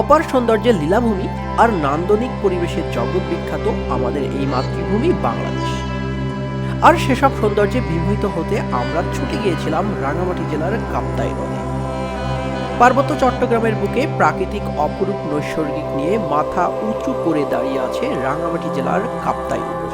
অপার সৌন্দর্যের লীলাভূমি আর নান্দনিক পরিবেশের জগৎ বিখ্যাত আমাদের এই মাতৃভূমি বাংলাদেশ। আর সেসব সৌন্দর্যে বিভূত হতে আমরা ছুটে গিয়েছিলাম রাঙামাটি জেলার কাপ্তাই নদে। পার্বত্য চট্টগ্রামের বুকে প্রাকৃতিক অপরূপ নৈসর্গিক নিয়ে মাথা উঁচু করে দাঁড়িয়ে আছে রাঙামাটি জেলার কাপ্তাই উপজেলা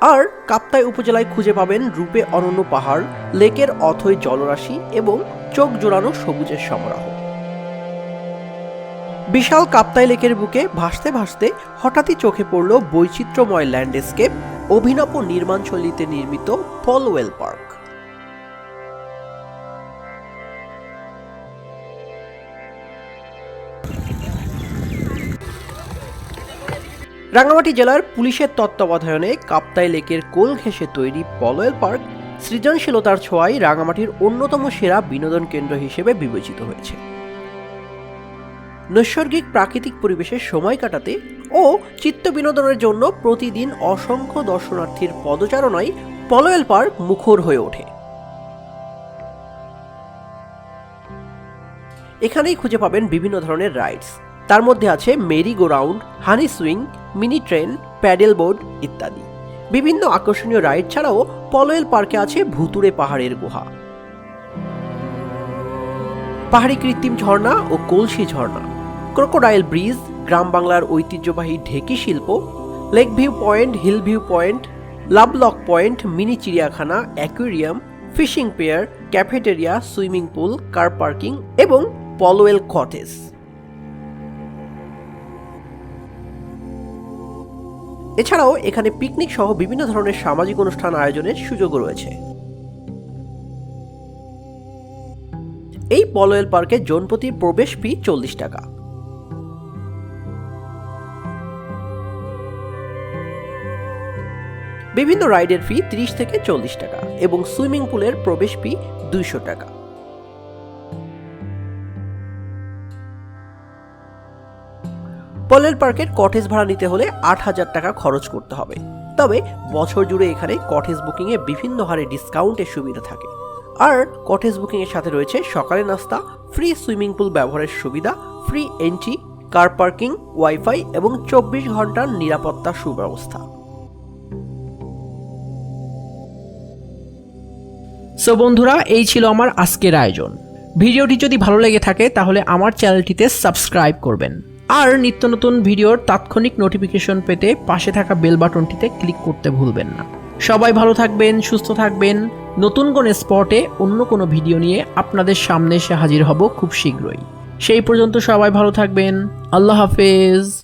আর কাপ্তাই উপজেলায় খুঁজে পাবেন রূপে অনন্য পাহাড়, লেকের অথই জলরাশি এবং চোখ জোড়ানো সবুজের সমারোহ। বিশাল কাপ্তাই লেকের বুকে ভাসতে ভাসতে হঠাৎই চোখে পড়ল বৈচিত্র্যময় ল্যান্ডস্কেপ, অভিনব নির্মাণশৈলীতে নির্মিত ফলওয়েল পার্ক। রাঙ্গামাটি জেলার পুলিশের তত্ত্বাবধানে কাপ্তাই লেকের কোল ঘেঁষে তৈরি পলয়েল পার্ক সৃজনশীলতার ছোঁয়ায় রাঙামাটির অন্যতম সেরা বিনোদন কেন্দ্র হিসেবে বিবেচিত হয়েছে। নৈসর্গিক প্রাকৃতিক পরিবেশে সময় কাটাতে ও চিত্ত বিনোদনের জন্য প্রতিদিন অসংখ্য দর্শনার্থীর পদচারণায় পলয়েল পার্ক মুখর হয়ে ওঠে। এখানেই খুঁজে পাবেন বিভিন্ন ধরনের রাইডস। তার মধ্যে আছে merry go round honey swing, mini train, paddle board ইত্যাদি। বিভিন্ন আকর্ষণীয় রাইড ছাড়াও পলয়েল পার্কে আছে ভুতুড়ে পাহাড়ের গুহা। পাহাড়ি কৃত্রিম ঝর্ণা ও কলসি ঝর্ণা, ক্রোকোডাইল ব্রিজ, গ্রাম বাংলার ঐতিহ্যবাহী ঢেকি শিল্প, lake view point, hill view point, lovelock point, mini চিড়িয়াখানা aquarium fishing pier, cafeteria, swimming pool, car parking এবং পলোয়েল কটেজ এছাড়াও এখানে পিকনিক সহ বিভিন্ন ধরনের সামাজিক অনুষ্ঠান আয়োজনের সুযোগ রয়েছে। এই পলয়েল পার্কে জনপ্রতি প্রবেশ ফি চল্লিশ টাকা। বিভিন্ন রাইডের ফি 30 থেকে চল্লিশ টাকা এবং সুইমিং পুলের প্রবেশ ফি দুইশো টাকা। পলেল পার্কের কটেজ ভাড়া নিতে হলে আট হাজার টাকা খরচ করতে হবে। তবে বছর জুড়ে এখানে কটেজ বুকিংয়ে বিভিন্ন হারে ডিসকাউন্টের সুবিধা থাকে। আর কটেজ বুকিংয়ের সাথে রয়েছে সকালে নাস্তা ফ্রি সুইমিং পুল ব্যবহারের সুবিধা free entry car parking wifi এবং চব্বিশ ঘণ্টার নিরাপত্তা সুব্যবস্থা। সো বন্ধুরা, এই ছিল আমার আজকের আয়োজন। ভিডিওটি যদি ভালো লেগে থাকে, তাহলে আমার চ্যানেলটিতে সাবস্ক্রাইব করবেন। আর নিত্য নতুন ভিডিওর তাৎক্ষণিক নোটিফিকেশন পেতে পাশে থাকা বেল বাটনটিতে ক্লিক করতে ভুলবেন না। সবাই ভালো থাকবেন, সুস্থ থাকবেন। নতুন কোনো স্পটে অন্য কোনো ভিডিও নিয়ে আপনাদের সামনে এসে হাজির হব খুব শীঘ্রই। সেই পর্যন্ত সবাই ভালো থাকবেন। আল্লাহ হাফেজ।